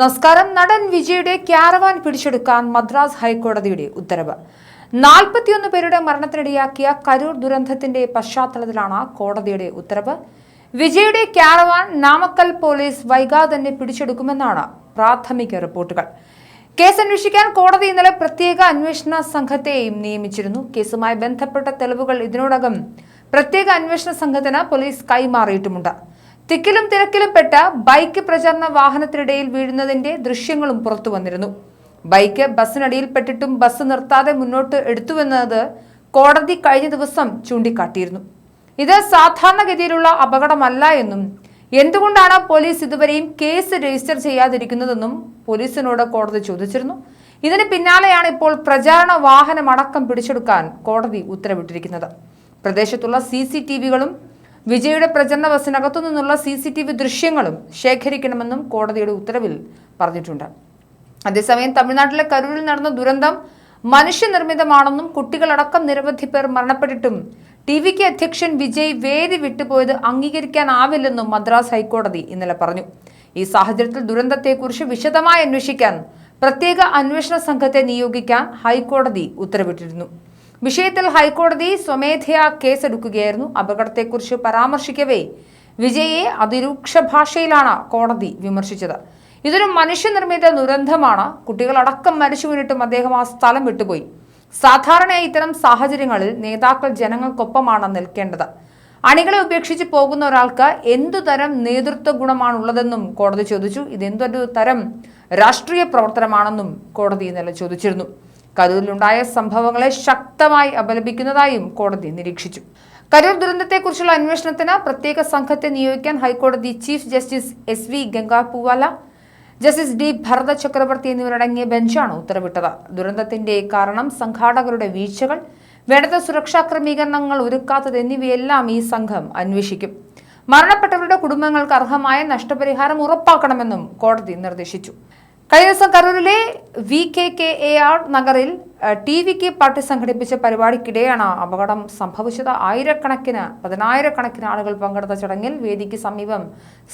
നമസ്കാരം. നടൻ വിജയുടെ ക്യാരവാൻ പിടിച്ചെടുക്കാൻ മദ്രാസ് ഹൈക്കോടതിയുടെ ഉത്തരവ്. നാൽപ്പത്തിയൊന്ന് പേരുടെ മരണത്തിനിടയാക്കിയ കരൂർ ദുരന്തത്തിന്റെ പശ്ചാത്തലത്തിലാണ് കോടതിയുടെ ഉത്തരവ്. വിജയുടെ ക്യാരവാൻ നാമക്കൽ പോലീസ് വൈകാതെ തന്നെ പിടിച്ചെടുക്കുമെന്നാണ് പ്രാഥമിക റിപ്പോർട്ടുകൾ. കേസ് അന്വേഷിക്കാൻ കോടതി ഇന്നലെ പ്രത്യേക അന്വേഷണ സംഘത്തെയും നിയമിച്ചിരുന്നു. കേസുമായി ബന്ധപ്പെട്ട തെളിവുകൾ ഇതിനോടകം പ്രത്യേക അന്വേഷണ സംഘത്തിന് പോലീസ് കൈമാറിയിട്ടുമുണ്ട്. തിക്കിലും തിരക്കിലും പെട്ട ബൈക്ക് പ്രചരണ വാഹനത്തിനിടയിൽ വീഴുന്നതിന്റെ ദൃശ്യങ്ങളും പുറത്തു വന്നിരുന്നു. ബൈക്ക് ബസ്സിനടിയിൽപ്പെട്ടിട്ടും ബസ് നിർത്താതെ മുന്നോട്ട് എടുത്തുവെന്നത് കോടതി കഴിഞ്ഞ ദിവസം ചൂണ്ടിക്കാട്ടിയിരുന്നു. ഇത് സാധാരണഗതിയിലുള്ള അപകടമല്ല എന്നും എന്തുകൊണ്ടാണ് പോലീസ് ഇതുവരെയും കേസ് രജിസ്റ്റർ ചെയ്യാതിരിക്കുന്നതെന്നും പോലീസിനോട് കോടതി ചോദിച്ചിരുന്നു. ഇതിന് പിന്നാലെയാണ് ഇപ്പോൾ പ്രചാരണ വാഹനം അടക്കം പിടിച്ചെടുക്കാൻ കോടതി ഉത്തരവിട്ടിരിക്കുന്നത്. പ്രദേശത്തുള്ള സി സി ടി വികളും വിജയുടെ പ്രചരണ ബസ്സിനകത്തു നിന്നുള്ള സി സി ടി വി ദൃശ്യങ്ങളും ശേഖരിക്കണമെന്നും കോടതിയുടെ ഉത്തരവിൽ പറഞ്ഞിട്ടുണ്ട്. അതേസമയം തമിഴ്നാട്ടിലെ കരൂരിൽ നടന്ന ദുരന്തം മനുഷ്യനിർമ്മിതമാണെന്നും കുട്ടികളടക്കം നിരവധി പേർ മരണപ്പെട്ടിട്ടും ടി വിക്ക് അധ്യക്ഷൻ വിജയ് വേദി വിട്ടുപോയത് അംഗീകരിക്കാനാവില്ലെന്നും മദ്രാസ് ഹൈക്കോടതി ഇന്നലെ പറഞ്ഞു. ഈ സാഹചര്യത്തിൽ ദുരന്തത്തെക്കുറിച്ച് വിശദമായി അന്വേഷിക്കാൻ പ്രത്യേക അന്വേഷണ സംഘത്തെ നിയോഗിക്കാൻ ഹൈക്കോടതി ഉത്തരവിട്ടിരുന്നു. വിഷയത്തിൽ ഹൈക്കോടതി സ്വമേധയാ കേസെടുക്കുകയായിരുന്നു. അപകടത്തെക്കുറിച്ച് പരാമർശിക്കവേ. വിജയെ അതിരൂക്ഷ ഭാഷയിലാണ് കോടതി വിമർശിച്ചത്. ഇതൊരു മനുഷ്യനിർമ്മിത ദുരന്തമാണ്. കുട്ടികളടക്കം മരിച്ചു വീണിട്ടും അദ്ദേഹം ആ സ്ഥലം വിട്ടുപോയി. സാധാരണയായി ഇത്തരം സാഹചര്യങ്ങളിൽ നേതാക്കൾ ജനങ്ങൾക്കൊപ്പമാണ് നിൽക്കേണ്ടത്. അണികളെ ഉപേക്ഷിച്ച് പോകുന്ന ഒരാൾക്ക് എന്തു തരം നേതൃത്വ ഗുണമാണുള്ളതെന്നും കോടതി ചോദിച്ചു. ഇതെന്തൊരു തരം രാഷ്ട്രീയ പ്രവർത്തനമാണെന്നും കോടതി ഇന്നലെ ചോദിച്ചിരുന്നു. കരൂരിലുണ്ടായ സംഭവങ്ങളെ ശക്തമായി അപലപിക്കുന്നതായും കോടതി നിരീക്ഷിച്ചു. കരൂർ ദുരന്തത്തെക്കുറിച്ചുള്ള അന്വേഷണത്തിന് പ്രത്യേക സംഘത്തെ നിയോഗിക്കാൻ ഹൈക്കോടതി chief justice S V Gangapurwala justice D Bharatha Chakravarthy എന്നിവരടങ്ങിയ ബെഞ്ചാണ് ഉത്തരവിട്ടത്. ദുരന്തത്തിന്റെ കാരണം സംഘാടകരുടെ വീഴ്ചകൾ വേണ്ടത്ര സുരക്ഷാ ക്രമീകരണങ്ങൾ ഒരുക്കാത്തത് എന്നിവയെല്ലാം ഈ സംഘം അന്വേഷിക്കും. മരണപ്പെട്ടവരുടെ കുടുംബങ്ങൾക്ക് അർഹമായ നഷ്ടപരിഹാരം ഉറപ്പാക്കണമെന്നും കോടതി നിർദ്ദേശിച്ചു. കഴിഞ്ഞ ദിവസം കരൂരിലെ V K K A R നഗറിൽ ടി വിക്ക് പാർട്ടി സംഘടിപ്പിച്ച പരിപാടിക്കിടെയാണ് അപകടം സംഭവിച്ചത്. ആയിരക്കണക്കിന് പതിനായിരക്കണക്കിന് ആളുകൾ പങ്കെടുത്ത ചടങ്ങിൽ വേദിക്ക് സമീപം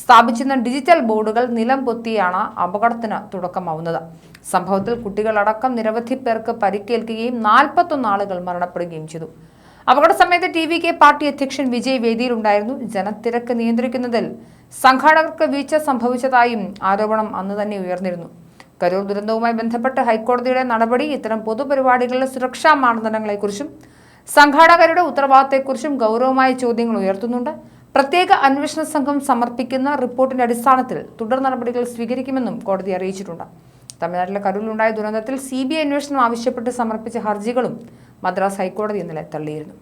സ്ഥാപിച്ചിരുന്ന ഡിജിറ്റൽ ബോർഡുകൾ നിലം പൊത്തിയാണ് അപകടത്തിന് തുടക്കമാവുന്നത്. സംഭവത്തിൽ കുട്ടികളടക്കം നിരവധി പേർക്ക് പരിക്കേൽക്കുകയും നാൽപ്പത്തൊന്ന് ആളുകൾ മരണപ്പെടുകയും ചെയ്തു. അപകട സമയത്ത് ടി വി കെ പാർട്ടി അധ്യക്ഷൻ വിജയ് വേദിയിലുണ്ടായിരുന്നു. ജനത്തിരക്ക് നിയന്ത്രിക്കുന്നതിൽ സംഘാടകർക്ക് വീഴ്ച സംഭവിച്ചതായും ആരോപണം അന്ന് തന്നെ ഉയർന്നിരുന്നു. കരൂർ ദുരന്തവുമായി ബന്ധപ്പെട്ട് ഹൈക്കോടതിയുടെ നടപടി ഇത്തരം പൊതുപരിപാടികളിലെ സുരക്ഷാ മാനദണ്ഡങ്ങളെക്കുറിച്ചും സംഘാടകരുടെ ഉത്തരവാദിത്തത്തെക്കുറിച്ചും ഗൗരവമായ ചോദ്യങ്ങൾ ഉയർത്തുന്നുണ്ട്. പ്രത്യേക അന്വേഷണ സംഘം സമർപ്പിക്കുന്ന റിപ്പോർട്ടിന്റെ അടിസ്ഥാനത്തിൽ തുടർ നടപടികൾ സ്വീകരിക്കുമെന്നും കോടതി അറിയിച്ചിട്ടുണ്ട്. തമിഴ്നാട്ടിലെ കരൂരിലുണ്ടായ ദുരന്തത്തിൽ സി ബി ഐ അന്വേഷണം ആവശ്യപ്പെട്ട് സമർപ്പിച്ച ഹർജികളും മദ്രാസ് ഹൈക്കോടതി ഇന്നലെ തള്ളിയിരുന്നു.